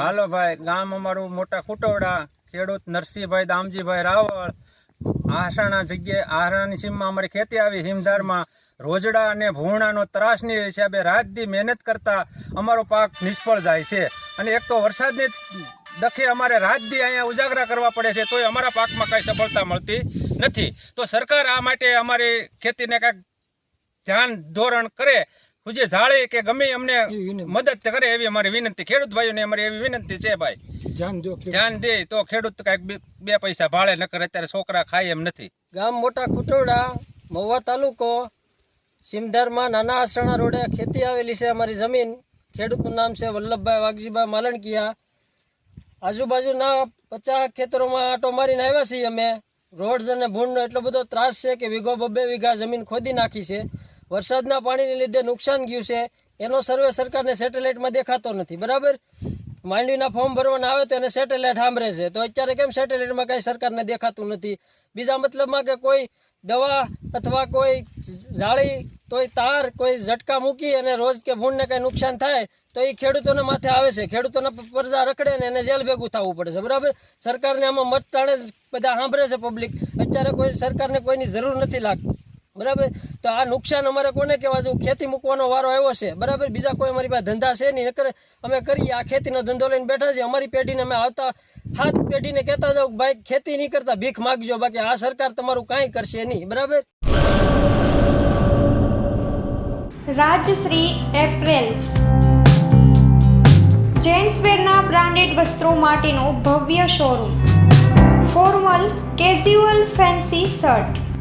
હાલો ભાઈ, ગામ અમારું મોટા કુટવડા ખેડૂત નરસિંહભાઈ, દામજીભાઈ રાવળ. આહરાના જગ્યાએ, આહરાની સીમમાં અમારી ખેતી આવી. હિમધારમાં રોજડા અને ભૂણાનો ત્રાસની હિસાબે રાત દી મહેનત કરતા અમારો પાક નિષ્ફળ જાય છે. અને એક તો વરસાદની દખે અમારે રાત દી અહીંયા ઉજાગરા કરવા પડે છે, તોય અમારા પાકમાં કાંઈ સફળતા મળતી નથી. તો સરકાર આ માટે અમારી ખેતીને કાંઈક ધ્યાન, ધોરણ કરે જે જાળે કે ગમે અમને મદદ કરે એવી અમારી વિનંતી. ખેડૂત ભાઈઓને અમારી એવી વિનંતી છે ભાઈ. ધ્યાન દો ધ્યાન દે તો ખેડૂત કાંઈક બે- બે પૈસા ભાડે નકર અત્યારે છોકરા ખાય એમ નથી. ગામ મોટા કુટોડા મહુવા તાલુકો સિમધારમાં નાના આસણા રોડે ખેતી આવેલી છે અમારી જમીન. ખેડૂતનું નામ છે વલ્લભભાઈ વાઘજીભાઈ માલણકિયા. આજુબાજુના પચાસ ખેતરોમાં આટો મારીને આવ્યા છીએ અમે. રોડ્સ અને ભૂંડનો એટલો બધો ત્રાસ છે કે વીઘો બબે વીઘા જમીન ખોદી નાખી છે. વરસાદના પાણીને લીધે નુકસાન ગયું છે. એનો સર્વે સરકારને સેટેલાઇટમાં દેખાતો નથી. બરાબર? માંડવીના ફોર્મ ભરવાના આવે તો એને સેટેલાઇટ સાંભળે છે. તો અત્યારે કેમ સેટેલાઇટમાં કાંઈ સરકારને દેખાતું નથી? બીજા મતલબમાં કે કોઈ દવા અથવા કોઈ જાળી કોઈ તાર, કોઈ ઝટકા મૂકી અને રોજ કે ભૂણને કંઈ નુકસાન થાય, તો એ ખેડૂતોને માથે આવે છે. ખેડૂતોના પરજા રખડે ને એને જેલ ભેગું થવું પડે છે. બરાબર? સરકારને આમાં મત ટાણે બધા સાંભળે છે પબ્લિક અત્યારે કોઈ, સરકારને કોઈની જરૂર નથી લાગતી. બરાબર? તો આ નુકસાન અમારે કોને કહેવા જેવું? ખેતી મૂકવાનો વારો આવ્યો છે. બરાબર? બીજા કોઈ અમારી પાસે ધંધા છે નહીં. નકર અમે કરીએ, આ ખેતીનો ધંધો લઈને બેઠા છીએ. અમારી પેઢીને અમે આવતા હાથ પેઢીને કહેતા જાઉં ભાઈ, ખેતી નહીં કરતા, ભીખ માગજો. બાકી આ સરકાર તમારું કાંઈ કરશે નહીં. બરાબર? રાજશ્રી એપ્રેલ્સ. જેન્ટ્સવેરના બ્રાન્ડેડ વસ્ત્રો માટેનો ભવ્ય showroom. Formal casual fancy shirt.